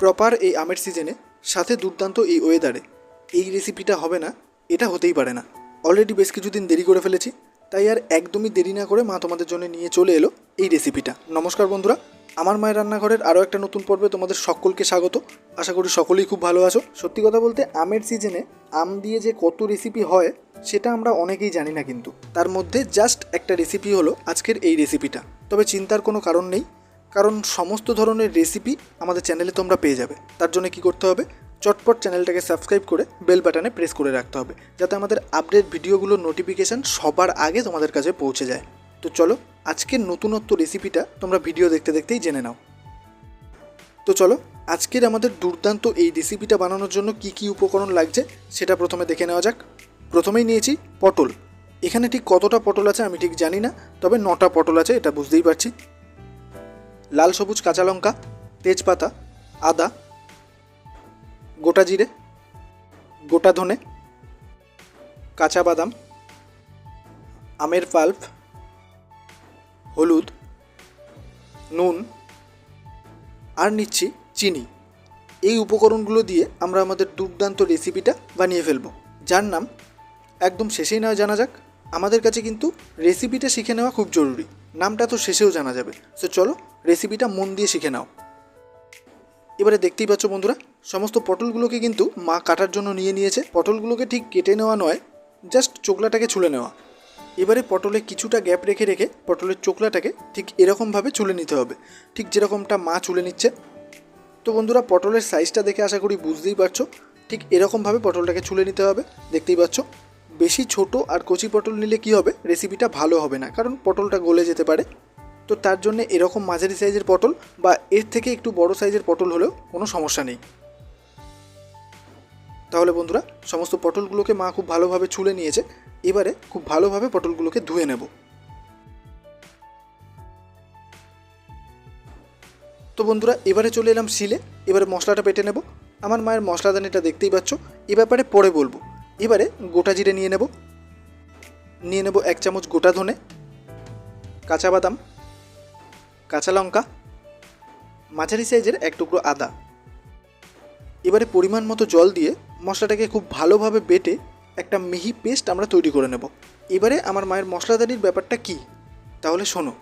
Proper এই আমের সিজনে সাথে দুর্দান্ত এই ওয়েদারে এই রেসিপিটা হবে না, এটা হতেই পারে না। অলরেডি বেশ কিছুদিন দেরি করে ফেলেছি, তাই আর একদমই দেরি না করে মা তোমাদের জন্য নিয়ে চলে এলো এই রেসিপিটা নমস্কার বন্ধুরা, আমার মায়ের রান্নাঘরের আরও একটা নতুন পর্বে তোমাদের সকলকে স্বাগত। আশা করি সকলেই খুব ভালো আছো। সত্যি কথা বলতে, আমের সিজনে আম দিয়ে যে কত রেসিপি হয়, সেটা আমরা অনেকেই জানি না কিন্তু। তার মধ্যে জাস্ট একটা রেসিপি হলো আজকের এই রেসিপিটা তবে চিন্তার কোনো কারণ নেই কারণ সমস্ত ধরনের রেসিপি আমাদের চ্যানেলে তোমরা পেয়ে যাবে। তার জন্য কি করতে হবে? চটপট চ্যানেলটাকে সাবস্ক্রাইব করে বেল বাটনে প্রেস করে রাখতে হবে, যাতে আমাদের আপডেট ভিডিওগুলোর নোটিফিকেশান সবার আগে তোমাদের কাছে পৌঁছে যায়। তো চলো, আজকের নতুনত্ব রেসিপিটা তোমরা ভিডিও দেখতে দেখতেই জেনে নাও। তো চলো, আজকের আমাদের দুর্দান্ত এই রেসিপিটা বানানোর জন্য কি কি উপকরণ লাগছে সেটা প্রথমে দেখে নেওয়া যাক। প্রথমেই নিয়েছি পটল। এখানে ঠিক কতটা পটল আছে আমি ঠিক জানি না, তবে নটা পটল আছে এটা বুঝতেই পারছি। লাল সবুজ কাঁচা লঙ্কা, তেজপাতা, আদা, গোটা জিরে, গোটা ধনে, কাঁচা বাদাম, আমের পাল্প, হলুদ, নুন আর নিচ্ছি চিনি। এই উপকরণগুলো দিয়ে আমরা আমাদের দুর্দান্ত রেসিপিটা বানিয়ে ফেলব। যার নাম একদম শেষেই না জানা যাক, আমাদের কাছে কিন্তু রেসিপিটা শিখে নেওয়া খুব জরুরি। নামটা তো শেষেও জানা যাবে। সো চলো রেসিপিটা মন দিয়ে শিখে নাও। এবারে দেখতেই পাচ্ছ বন্ধুরা, সমস্ত পটলগুলোকে কিন্তু মা কাটার জন্য নিয়ে নিয়েছে। পটলগুলোকে ঠিক কেটে নেওয়া নয়, জাস্ট চোকলাটাকে ছুলে নেওয়া। এবারে পটলে কিছুটা গ্যাপ রেখে রেখে পটলের চোকলাটাকে ঠিক এরকমভাবে ছুলে নিতে হবে। ঠিক যেরকমটা মা ছুলে নিচ্ছে। তো বন্ধুরা, পটলের সাইজটা দেখে আশা করি বুঝতেই পারছ। ঠিক এরকমভাবে পটলটাকে ছুলে নিতে হবে, দেখতেই পাচ্ছ। বেশি ছোট আর কচি পটল নিলে কি হবে? রেসিপিটা ভালো হবে না, কারণ পটলটা গলে যেতে পারে। তো তার জন্য এরকম মাঝারি সাইজের পটল বা এর থেকে একটু বড় সাইজের পটল হলেও কোনো সমস্যা নেই। তাহলে বন্ধুরা, সমস্ত পটলগুলোকে মা খুব ভালোভাবে ছুলে নিয়েছে। এবারে খুব ভালোভাবে পটলগুলোকে ধুয়ে নেব। তো বন্ধুরা, এবারে চলে এলাম শিলে। এবারে মশলাটা পেটে নেব। আমার মায়ের মশলাদানিটা দেখতেই পাচ্ছ। এ ব্যাপারে পরে বলব। এবারে গোটা জিরে নিয়ে নেব। নিয়ে নেব এক চামচ গোটা ধনে, কাঁচা বাদাম কাঁচা লঙ্কা, মাঝারি সাইজের এক টুকরো আদা। এবারে পরিমাণ মতো জল দিয়ে মশলাটাকে খুব ভালোভাবে বেটে একটা মিহি পেস্ট আমরা তৈরি করে নেব। এবারে আমার মায়ের মশলাদারির ব্যাপারটা কি? তাহলে শোনো,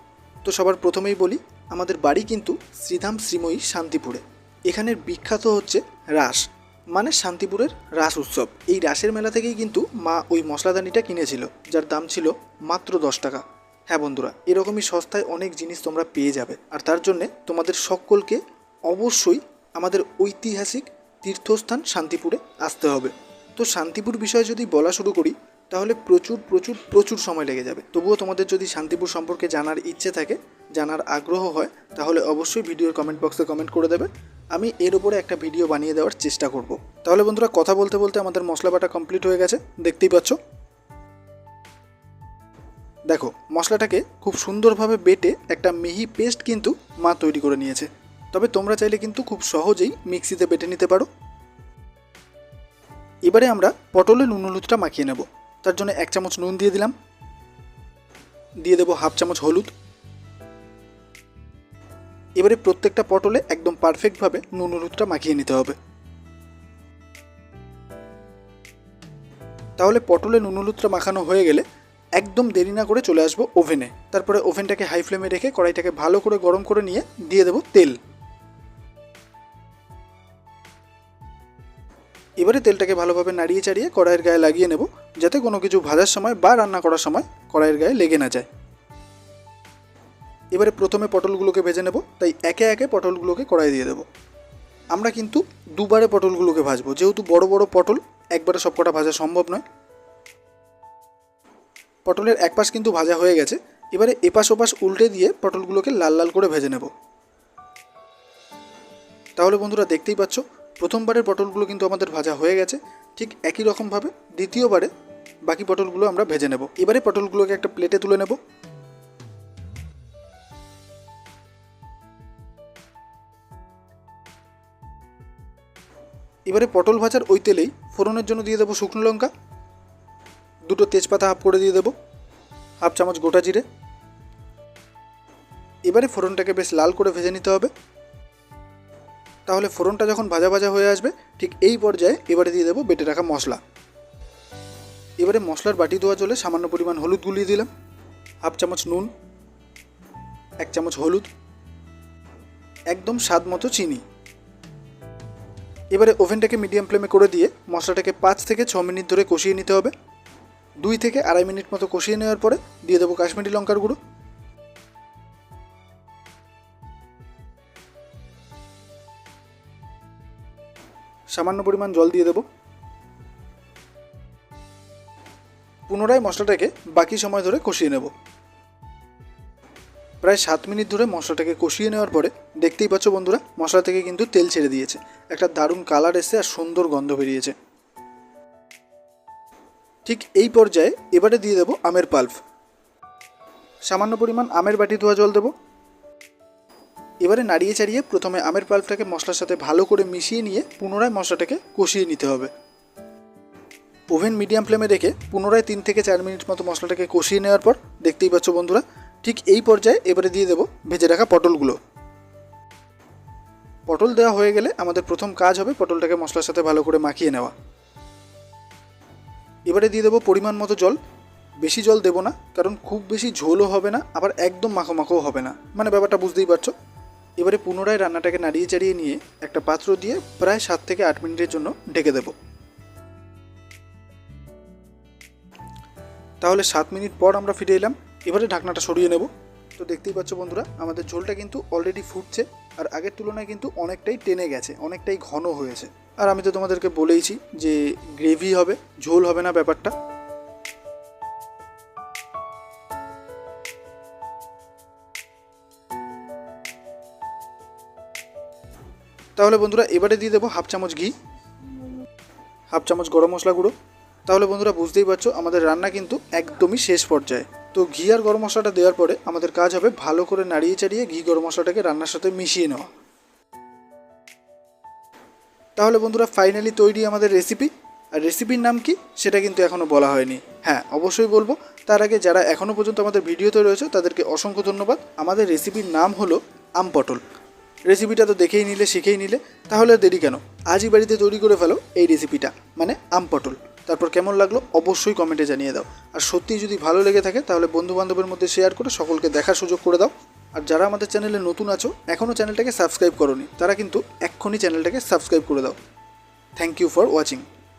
তো সবার প্রথমেই বলি, আমাদের বাড়ি কিন্তু শ্রীধাম শ্রীময়ী শান্তিপুরে। এখানের বিখ্যাত হচ্ছে রাস মানে শান্তিপুরের রাস উৎসব। এই রাসের মেলা থেকেই কিন্তু মা ওই মশলাদানিটা কিনেছিল, যার দাম ছিল মাত্র দশ টাকা। হ্যাঁ বন্ধুরা, এরকমই সস্তায় অনেক জিনিস তোমরা পেয়ে যাবে। আর তার জন্যে তোমাদের সকলকে অবশ্যই আমাদের ঐতিহাসিক তীর্থস্থান শান্তিপুরে আসতে হবে। তো শান্তিপুর বিষয়ে যদি বলা শুরু করি, তাহলে প্রচুর প্রচুর প্রচুর সময় লেগে যাবে। তবুও তোমাদের যদি শান্তিপুর সম্পর্কে জানার ইচ্ছে থাকে, জানার আগ্রহ হয়, তাহলে অবশ্যই ভিডিওর কমেন্ট বক্সে কমেন্ট করে দেবে। আমি এর উপরে একটা ভিডিও বানিয়ে দেওয়ার চেষ্টা করব। তাহলে বন্ধুরা, কথা বলতে বলতে আমাদের মশলা বাটা কমপ্লিট হয়ে গেছে। দেখতেই পাচ্ছ? দেখো, মশলাটাকে খুব সুন্দরভাবে বেটে একটা মিহি পেস্ট কিন্তু মা তৈরি করে নিয়েছে। তবে তোমরা চাইলে কিন্তু খুব সহজেই মিক্সিতে বেটে নিতে পারো। এবারে আমরা পটলের নুন হলুদটা মাখিয়ে নেব। তার জন্য এক চামচ নুন দিয়ে দিলাম। দিয়ে দেবো হাফ চামচ হলুদ। এবারে প্রত্যেকটা পটলে একদম পারফেক্টভাবে নুন হলুদটা মাখিয়ে নিতে হবে। তাহলে পটলে নুন হলুদটা মাখানো হয়ে গেলে একদম দেরি না করে চলে আসব ওভেনে। তারপরে ওভেনটাকে হাই ফ্লেমে রেখে কড়াইটাকে ভালো করে গরম করে নিয়ে দিয়ে দেবো তেল। এবারে তেলটাকে ভালোভাবে নাড়িয়ে চাড়িয়ে কড়াইয়ের গায়ে লাগিয়ে নেব, যাতে কোনো কিছু ভাজার সময় বা রান্না করার সময় কড়াইয়ের গায়ে লেগে না যায়। এবারে প্রথমে পটলগুলোকে ভেজে নেব, তাই একে একে পটলগুলোকে কড়াই দিয়ে দেবো। আমরা কিন্তু দুবারে পটলগুলোকে ভাজবো, যেহেতু বড় বড় পটল, একবারে সবকটা ভাজা সম্ভব নয়। পটলের এক পাশ কিন্তু ভাজা হয়ে গেছে, এবারে এপাশ ওপাশ উল্টে দিয়ে পটলগুলোকে লাল লাল করে ভেজে নেব। তাহলে বন্ধুরা দেখতেই পাচ্ছ, প্রথমবারের পটলগুলো কিন্তু আমাদের ভাজা হয়ে গেছে, ঠিক একই রকমভাবে দ্বিতীয়বারে বাকি পটলগুলো আমরা ভেজে নেব। এবারে পটলগুলোকে একটা প্লেটে তুলে নেব। এবারে পটল ভাজার ওই তেলেই ফোড়নের জন্য দিয়ে দেবো শুকনো লঙ্কা দুটো তেজপাতা হাফ করে দিয়ে দেবো, হাফ চামচ গোটা জিরে। এবারে ফোড়নটাকে বেশ লাল করে ভেজে নিতে হবে। তাহলে ফোড়নটা যখন ভাজা ভাজা হয়ে আসবে, ঠিক এই পর্যায়ে এবারে দিয়ে দেবো বেটে রাখা মশলা। এবারে মশলার বাটি ধোয়া জলে সামান্য পরিমাণ হলুদ গুলিয়ে দিলাম। হাফ চামচ নুন, এক চামচ হলুদ, একদম স্বাদ মতো চিনি। এবারে ওভেনটাকে মিডিয়াম ফ্লেমে করে দিয়ে মশলাটাকে পাঁচ থেকে ছ মিনিট ধরে কষিয়ে নিতে হবে। দুই থেকে আড়াই মিনিট মতো কষিয়ে নেওয়ার পরে দিয়ে দেবো কাশ্মীরি লঙ্কার গুঁড়ো। সামান্য পরিমাণ জল দিয়ে দেবো। পুনরায় মশলাটাকে বাকি সময় ধরে কষিয়ে নেব। প্রায় সাত মিনিট ধরে মশলাটাকে কষিয়ে নেওয়ার পরে দেখতেই পাচ্ছ বন্ধুরা, মশলা থেকে কিন্তু তেল ছেড়ে দিয়েছে। একটা দারুণ কালার এসে আর সুন্দর গন্ধ বেরিয়েছে। ঠিক এই পর্যায়ে এবারে দিয়ে দেবো আমের পাল্প। সামান্য পরিমাণ আমের বাটি ধোয়া জল দেবো। এবারে নাড়িয়ে চাড়িয়ে প্রথমে আমের পাল্পটাকে মশলার সাথে ভালো করে মিশিয়ে নিয়ে পুনরায় মশলাটাকে কষিয়ে নিতে হবে। ওভেন মিডিয়াম ফ্লেমে রেখে পুনরায় তিন থেকে চার মিনিট মতো মশলাটাকে কষিয়ে নেওয়ার পর দেখতেই পাচ্ছ বন্ধুরা, ঠিক এই পর্যায়ে এবারে দিয়ে দেবো ভেজে রাখা পটলগুলো। পটল দেওয়া হয়ে গেলে আমাদের প্রথম কাজ হবে পটলটাকে মশলার সাথে ভালো করে মাখিয়ে নেওয়া। এবারে দিয়ে দেবো পরিমাণ মতো জল। বেশি জল দেবো না, কারণ খুব বেশি ঝোলও হবে না, আবার একদম মাখো মাখোও হবে না। মানে ব্যাপারটা বুঝতেই পারছ? এবারে পুনরায় রান্নাটাকে নাড়িয়ে চাড়িয়ে নিয়ে একটা পাত্র দিয়ে প্রায় সাত থেকে আট মিনিটের জন্য ঢেকে দেবো। তাহলে সাত মিনিট পর আমরা ফিরে এলাম। এবারে ঢাকনাটা সরিয়ে নেব। তো দেখতেই পাচ্ছ বন্ধুরা, আমাদের ঝোলটা কিন্তু অলরেডি ফুটছে, আর আগের তুলনায় কিন্তু অনেকটাই টেনে গেছে, অনেকটাই ঘন হয়েছে। আর আমি তো তোমাদেরকে বলেইছি যে গ্রেভি হবে, ঝোল হবে না ব্যাপারটা। তাহলে বন্ধুরা, এবারে দিয়ে দেবো হাফ চামচ ঘি, হাফ চামচ গরম মশলা গুঁড়ো। তাহলে বন্ধুরা, বুঝতেই পারছ, আমাদের রান্না কিন্তু একদমই শেষ পর্যায়ে। তো ঘি আর গরম মশলাটা দেওয়ার পরে আমাদের কাজ হবে ভালো করে নাড়িয়ে চাড়িয়ে ঘি গরম মশলাটাকে রান্নার সাথে মিশিয়ে নেওয়া। তাহলে বন্ধুরা ফাইনালি তৈরি আমাদের রেসিপি আর রেসিপির নাম কি? সেটা কিন্তু এখনও বলা হয়নি। হ্যাঁ অবশ্যই বলব। তার আগে যারা এখনও পর্যন্ত আমাদের ভিডিওতে রয়েছে, তাদেরকে অসংখ্য ধন্যবাদ। আমাদের রেসিপির নাম হলো আম পটল। রেসিপিটা তো দেখেই নিলে, শিখেই নিলে। তাহলে দেরি কেন? আজই বাড়িতে তৈরি করে ফেলো এই রেসিপিটা মানে আম পটল। তারপর কেমন লাগল অবশ্যই কমেন্টে জানিয়ে দাও। আর সত্যিই যদি ভালো লেগে থাকে, তাহলে বন্ধু বান্ধবের মধ্যে শেয়ার করে সকলকে দেখার সুযোগ করে দাও। আর যারা আমাদের চ্যানেলে নতুন আছো এখনও চ্যানেলটাকে সাবস্ক্রাইব করনি, তারা কিন্তু এক্ষুনি চ্যানেলটাকে সাবস্ক্রাইব করে দাও। Thank you for watching